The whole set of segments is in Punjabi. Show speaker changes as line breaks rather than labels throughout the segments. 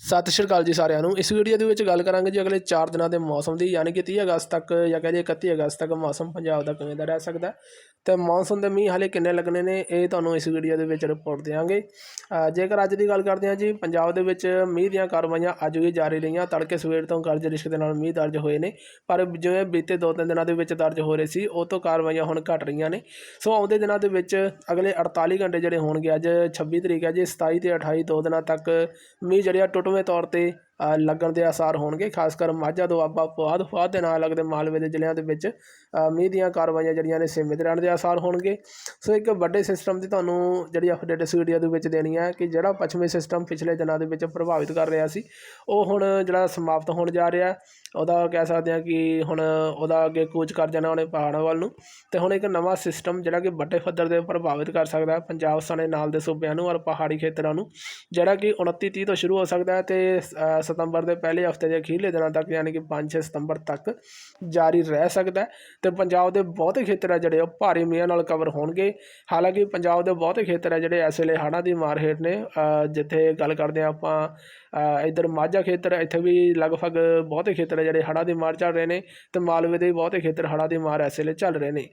ਸਤਿ ਸ਼੍ਰੀ ਅਕਾਲ ਜੀ ਸਾਰਿਆਂ ਨੂੰ। ਇਸ ਵੀਡੀਓ ਦੇ ਵਿੱਚ ਗੱਲ ਕਰਾਂਗੇ ਜੀ ਅਗਲੇ 4 ਦਿਨਾਂ ਦੇ ਮੌਸਮ ਦੀ, ਯਾਨੀ ਕਿ 30 ਅਗਸਤ ਤੱਕ ਜਾਂ ਕਹਿੰਦੇ 31 ਅਗਸਤ ਤੱਕ ਮੌਸਮ ਪੰਜਾਬ ਦਾ ਕਿਵੇਂ ਦਾ ਰਹਿ ਸਕਦਾ। ਹੈ ਤੇ ਮੌਨਸੂਨ ਦੇ ਮੀਂਹ ਹਾਲੇ ਕਿੰਨੇ ਲੱਗਣੇ ਨੇ, ਇਹ ਤੁਹਾਨੂੰ ਇਸ ਵੀਡੀਓ ਦੇ ਵਿੱਚ ਰਿਪੋਰਟ ਦੇਵਾਂਗੇ ਜੇਕਰ ਅੱਜ ਦੀ ਗੱਲ ਕਰਦੇ ਹਾਂ ਜੀ, ਪੰਜਾਬ ਦੇ ਵਿੱਚ ਮੀਂਹ ਦੀਆਂ ਕਾਰਵਾਈਆਂ ਅੱਜ ਵੀ ਜਾਰੀ ਰਹੀਆਂ। ਤੜਕੇ ਸਵੇਰ ਤੋਂ ਗਰਜ ਰਿਸ਼ਕ ਦੇ ਨਾਲ ਮੀਂਹ ਦਰਜ ਹੋਏ ਨੇ, ਪਰ ਜਿਵੇਂ ਬੀਤੇ ਦੋ ਤਿੰਨ ਦਿਨਾਂ ਦੇ ਵਿੱਚ ਦਰਜ ਹੋ ਰਹੇ ਸੀ, ਉਹ ਤੋਂ ਕਾਰਵਾਈਆਂ ਹੁਣ ਘਟ ਰਹੀਆਂ ਨੇ। ਸੋ ਆਉਂਦੇ ਦਿਨਾਂ ਦੇ ਵਿੱਚ ਅਗਲੇ 48 ਘੰਟੇ ਜਿਹੜੇ ਹੋਣਗੇ ਅੱਜ 26 ਤਰੀਕ ਹੈ ਜੀ 27 ਤੇ 28 ਦੋ ਦਿਨਾਂ ਤੱਕ ਮੀਂਹ ਜਿਹੜੇ ਟੁੱਟ ਆ ਟੁੱਟਵੇਂ ਤੌਰ ਤੇ ਲੱਗਣ ਦੇ ਆਸਾਰ ਹੋਣਗੇ, ਖਾਸ ਕਰ ਮਾਝਾ ਦੁਆਬਾ ਪੁਆਧ ਫੁਆਧ ਦੇ ਨਾਲ ਲੱਗਦੇ ਮਾਲਵੇ ਦੇ ਜ਼ਿਲ੍ਹਿਆਂ ਦੇ ਵਿੱਚ ਮੀਂਹ ਦੀਆਂ ਕਾਰਵਾਈਆਂ ਜਿਹੜੀਆਂ ਨੇ ਸੀਮਿਤ ਰਹਿਣ ਦੇ ਆਸਾਰ ਹੋਣਗੇ। ਸੋ ਇੱਕ ਵੱਡੇ ਸਿਸਟਮ ਦੀ ਤੁਹਾਨੂੰ ਜਿਹੜੀ ਅਪਡੇਟ ਇਸ ਵੀਡੀਓ ਦੇ ਵਿੱਚ ਦੇਣੀ ਹੈ ਕਿ ਜਿਹੜਾ ਪੱਛਮੀ ਸਿਸਟਮ ਪਿਛਲੇ ਦਿਨਾਂ ਦੇ ਵਿੱਚ ਪ੍ਰਭਾਵਿਤ ਕਰ ਰਿਹਾ ਸੀ, ਉਹ ਹੁਣ ਜਿਹੜਾ ਸਮਾਪਤ ਹੋਣ ਜਾ ਰਿਹਾ ਉਹਦਾ ਕਹਿ ਸਕਦੇ ਹਾਂ ਕਿ ਹੁਣ ਉਹਦਾ ਅੱਗੇ ਕੂਚ ਕਰ ਜਾਣਾ ਉਹਨੇ ਪਹਾੜਾਂ ਵੱਲ ਨੂੰ। ਤੇ ਹੁਣ ਇੱਕ ਨਵਾਂ ਸਿਸਟਮ ਜਿਹੜਾ ਕਿ ਵੱਡੇ ਪੱਧਰ ਤੇ ਪ੍ਰਭਾਵਿਤ ਕਰ ਸਕਦਾ ਹੈ, ਪੰਜਾਬ ਸਣੇ ਨਾਲ ਦੇ ਸੂਬਿਆਂ ਨੂੰ ਔਰ ਪਹਾੜੀ ਖੇਤਰਾਂ ਨੂੰ, ਜਿਹੜਾ ਕਿ 29 30 ਤੋਂ ਸ਼ੁਰੂ ਹੋ ਸਕਦਾ ਹੈ ਤੇ ਸਤੰਬਰ ਦੇ ਪਹਿਲੇ ਹਫ਼ਤੇ ਦੇ ਅਖੀਰਲੇ ਦਿਨਾਂ ਤੱਕ ਯਾਨੀ ਕਿ 5-6 ਸਤੰਬਰ ਤੱਕ ਜਾਰੀ ਰਹਿ ਸਕਦਾ ਹੈ ਤੇ ਪੰਜਾਬ ਦੇ ਬਹੁਤੇ ਖੇਤਰ ਆ ਜਿਹੜੇ ਉਹ ਭਾਰੀ ਮੀਂਹਾਂ ਨਾਲ ਕਵਰ ਹੋਣਗੇ। ਹਾਲਾਂਕਿ ਪੰਜਾਬ ਦੇ ਬਹੁਤੇ ਖੇਤਰ ਆ ਜਿਹੜੇ ਇਸ ਵੇਲੇ ਹੜ੍ਹਾਂ ਦੀ ਮਾਰ ਹੇਠ ਨੇ ਜਿੱਥੇ ਗੱਲ ਕਰਦੇ ਆ ਆਪਾਂ ਅ, ਇੱਧਰ ਮਾਝਾ ਖੇਤਰ ਇੱਥੇ ਵੀ ਲਗਭਗ ਬਹੁਤੇ ਖੇਤਰ ਆ ਜਿਹੜੇ ਹੜ੍ਹਾਂ ਦੀ ਮਾਰ ਚੱਲ ਰਹੇ ਨੇ ਤੇ ਮਾਲਵੇ ਦੇ ਵੀ ਬਹੁਤੇ ਖੇਤਰ ਹੜ੍ਹਾਂ ਦੀ ਮਾਰ ਇਸ ਵੇਲੇ ਚੱਲ ਰਹੇ ਨੇ।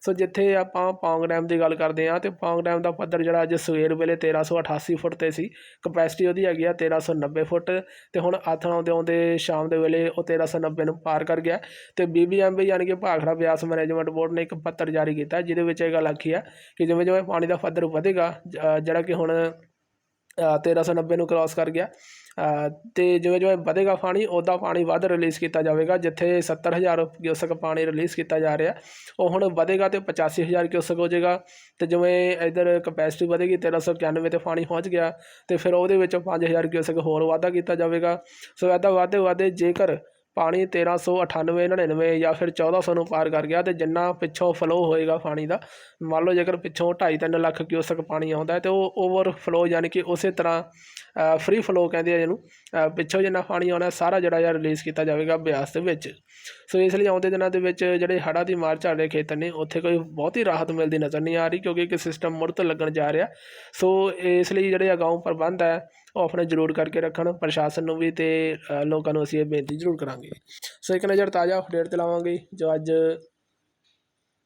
ਸੋ ਜਿੱਥੇ ਆਪਾਂ ਪੌਂਗ ਡੈਮ ਦੀ ਗੱਲ ਕਰਦੇ ਆ ਤੇ ਪੌਂਗ ਡੈਮ ਦਾ ਪੱਧਰ ਜਿਹੜਾ ਅੱਜ ਸਵੇਰ ਵੇਲੇ 1388 ਫੁੱਟ ਤੇ ਸੀ ਕਪੈਸਿਟੀ ਉਹਦੀ ਹੈਗੀ ਆ 1390 ਫੁੱਟ ਤੇ ਹੁਣ ਆਥਣ ਆਉਂਦੇ ਆਉਂਦੇ ਸ਼ਾਮ ਦੇ ਵੇਲੇ ਉਹ 1390 ਨੂੰ ਪਾਰ ਕਰ ਗਿਆ ਤੇ ਬੀਬੀਐਮਬੀ ਯਾਨੀ ਕਿ ਭਾਖੜਾ ਬਿਆਸ ਮੈਨੇਜਮੈਂਟ ਬੋਰਡ ਨੇ ਇੱਕ ਪੱਤਰ ਜਾਰੀ ਕੀਤਾ ਜਿਹਦੇ ਵਿੱਚ ਇਹ ਗੱਲ ਆਖੀ ਹੈ ਕਿ ਜਿਵੇਂ ਜਿਵੇਂ ਪਾਣੀ ਦਾ ਪੱਧਰ ਵਧੇਗਾ ਜਿਹੜਾ ਕਿ ਹੁਣ 1390 ਨੂੰ ਕ੍ਰਾਸ ਕਰ ਗਿਆ। ਅ, ਤੇ ਜਿਵੇਂ ਜਿਵੇਂ ਵਧੇਗਾ ਪਾਣੀ ਉੱਦਾਂ ਪਾਣੀ ਵੱਧ ਰਿਲੀਜ਼ ਕੀਤਾ ਜਾਵੇਗਾ ਜਿੱਥੇ 70000 ਕਿਊਸਕ ਪਾਣੀ ਰਿਲੀਜ਼ ਕੀਤਾ ਜਾ ਰਿਹਾ। ਉਹ ਹੁਣ ਵਧੇਗਾ ਤੇ 85000 ਕਿਊਸਕ ਹੋ ਜਾਏਗਾ। ਤੇ ਜਿਵੇਂ ਇਧਰ ਕਪੈਸਿਟੀ ਵਧੇਗੀ 1391 ਤੇ ਪਾਣੀ ਪਹੁੰਚ ਗਿਆ। ਤੇ ਫਿਰ ਉਹਦੇ ਵਿੱਚੋਂ 5000 ਕਿਊਸਕ ਹੋਰ ਵਾਧਾ ਕੀਤਾ ਜਾਵੇਗਾ। ਸੋ ਇੱਦਾਂ ਵਾਧੇ ਵਾਧੇ ਜੇਕਰ ਪਾਣੀ 1398 99 ਜਾਂ ਫਿਰ 1400 ਨੂੰ ਪਾਰ ਕਰ ਗਿਆ ਤੇ ਜਿੰਨਾ ਪਿੱਛੋਂ ਫਲੋ ਹੋਏਗਾ ਪਾਣੀ ਦਾ, ਮੰਨ ਲਓ ਜੇਕਰ ਪਿੱਛੋਂ 2.5 3 ਲੱਖ ਕਿਊਸਕ ਪਾਣੀ ਆਉਂਦਾ ਹੈ ਤੇ ਉਹ ਓਵਰ ਫਲੋ ਯਾਨੀ ਕਿ ਉਸੇ ਤਰ੍ਹਾਂ ਫ੍ਰੀ ਫਲੋ ਕਹਿੰਦੇ ਆ ਜਿਹਨੂੰ ਪਿੱਛੋਂ ਜਿੰਨਾ ਪਾਣੀ ਆਉਣਾ, ਸਾਰਾ ਜਿਹੜਾ ਯਾਰ ਰਿਲੀਜ਼ ਕੀਤਾ ਜਾਵੇਗਾ ਬਿਆਸ ਦੇ ਵਿੱਚ। ਸੋ ਇਸ ਲਈ ਆਉਂਦੇ ਦਿਨਾਂ ਦੇ ਵਿੱਚ ਜਿਹੜੇ ਹੜ੍ਹਾਂ ਦੀ ਮਾਰ ਝਾੜ ਰਹੇ ਖੇਤਰ ਨੇ, ਉੱਥੇ ਕੋਈ ਬਹੁਤੀ ਰਾਹਤ ਮਿਲਦੀ ਨਜ਼ਰ ਨਹੀਂ ਆ ਰਹੀ ਕਿਉਂਕਿ ਇੱਕ ਸਿਸਟਮ ਮੁੜ ਤੋਂ ਲੱਗਣ ਜਾ ਰਿਹਾ। ਸੋ ਇਸ ਲਈ ਜਿਹੜੇ ਅਗਾਊਂ ਪ੍ਰਬੰਧ ਹੈ ਉਹ ਆਪਣੇ ਜ਼ਰੂਰ ਕਰਕੇ ਰੱਖਣ, ਪ੍ਰਸ਼ਾਸਨ ਨੂੰ ਵੀ ਤੇ ਲੋਕਾਂ ਨੂੰ ਅਸੀਂ ਇਹ ਬੇਨਤੀ ਜ਼ਰੂਰ ਕਰਾਂਗੇ। ਸੋ ਇੱਕ ਨਜ਼ਰ ਤਾਜ਼ਾ ਅਪਡੇਟ ਤੇ ਲਾਵਾਂਗੇ, ਜੋ ਅੱਜ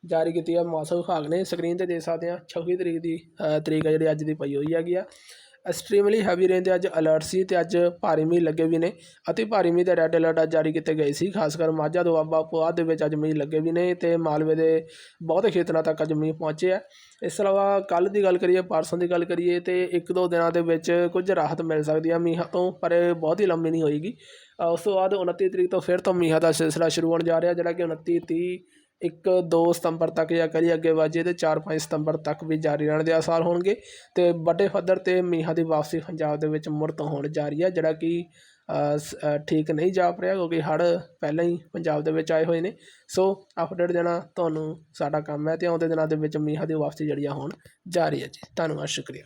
ਜਾਰੀ ਕੀਤੀ ਹੈ ਮੌਸਮ ਵਿਭਾਗ ਨੇ। ਸਕਰੀਨ ਤੇ ਦੇਖ ਸਕਦੇ ਆ 26 ਤਰੀਕ ਦੀ ਤਰੀਕ ਹੈ ਜਿਹੜੀ ਅੱਜ ਦੀ ਪਈ ਹੋਈ ਹੈਗੀ ਆ। ਐਕਸਟ੍ਰੀਮਲੀ ਹੈਵੀ ਰੇਨ ਦੇ ਅੱਜ ਅਲਰਟ ਸੀ ਤੇ ਅੱਜ ਭਾਰੀ ਮੀਂਹ ਲੱਗੇ ਵੀ ਨੇ ਅਤੇ ਭਾਰੀ ਮੀਂਹ ਦੇ ਰੈੱਡ ਅਲਰਟ ਅੱਜ ਜਾਰੀ ਕੀਤੇ ਗਏ ਸੀ। ਖਾਸ ਕਰ ਮਾਝਾ ਦੁਆਬਾ ਪੁਆਧ ਦੇ ਵਿੱਚ ਅੱਜ ਮੀਂਹ ਲੱਗੇ ਵੀ ਨੇ ਤੇ ਮਾਲਵੇ ਦੇ ਬਹੁਤੇ ਖੇਤਰਾਂ ਤੱਕ ਅੱਜ ਮੀਂਹ ਪਹੁੰਚੇ ਆ ਇਸ ਤੋਂ ਇਲਾਵਾ ਕੱਲ ਦੀ ਗੱਲ ਕਰੀਏ, ਪਰਸੋਂ ਦੀ ਗੱਲ ਕਰੀਏ ਤੇ ਇੱਕ ਦੋ ਦਿਨਾਂ ਦੇ ਵਿੱਚ ਕੁਝ ਰਾਹਤ ਮਿਲ ਸਕਦੀ ਆ ਮੀਂਹਾਂ ਤੋਂ, ਪਰ ਬਹੁਤ ਹੀ ਲੰਮੀ ਨਹੀਂ ਹੋਏਗੀ। ਉਸ ਤੋਂ ਬਾਅਦ 29 ਤਰੀਕ ਤੋਂ ਫਿਰ ਤੋਂ ਮੀਂਹਾਂ ਦਾ ਸਿਲਸਿਲਾ ਸ਼ੁਰੂ ਹੋਣ ਜਾ ਰਿਹਾ, ਜਿਹੜਾ ਕਿ 29 30 ਇੱਕ, ਦੋ ਸਤੰਬਰ ਤੱਕ ਜਾਂ ਕਰੀ ਅੱਗੇ ਵਾਜੇ ਤੇ 4-5 ਸਤੰਬਰ ਤੱਕ ਵੀ ਜਾਰੀ ਰਹਿਣ ਦੇ ਆਸਾਰ ਹੋਣਗੇ। ਅਤੇ ਵੱਡੇ ਪੱਧਰ ਤੇ ਮੀਂਹਾਂ ਦੀ ਵਾਪਸੀ ਪੰਜਾਬ ਦੇ ਵਿੱਚ ਮੁੜ ਤੋਂ ਹੋਣ ਜਾ ਰਹੀ ਹੈ ਜਿਹੜਾ ਕਿ ਠੀਕ ਨਹੀਂ ਜਾਪ ਰਿਹਾ ਕਿਉਂਕਿ ਹੜ੍ਹ ਪਹਿਲਾਂ ਹੀ ਪੰਜਾਬ ਦੇ ਵਿੱਚ ਆਏ ਹੋਏ ਨੇ। ਸੋ ਅਪਡੇਟ ਦੇਣਾ ਤੁਹਾਨੂੰ ਸਾਡਾ ਕੰਮ ਹੈ ਅਤੇ ਆਉਂਦੇ ਦਿਨਾਂ ਦੇ ਵਿੱਚ ਮੀਂਹਾਂ ਦੀ ਵਾਪਸੀ ਜਿਹੜੀ ਆ ਹੋਣ ਜਾ ਰਹੀ ਹੈ ਜੀ। ਧੰਨਵਾਦ, ਸ਼ੁਕਰੀਆ।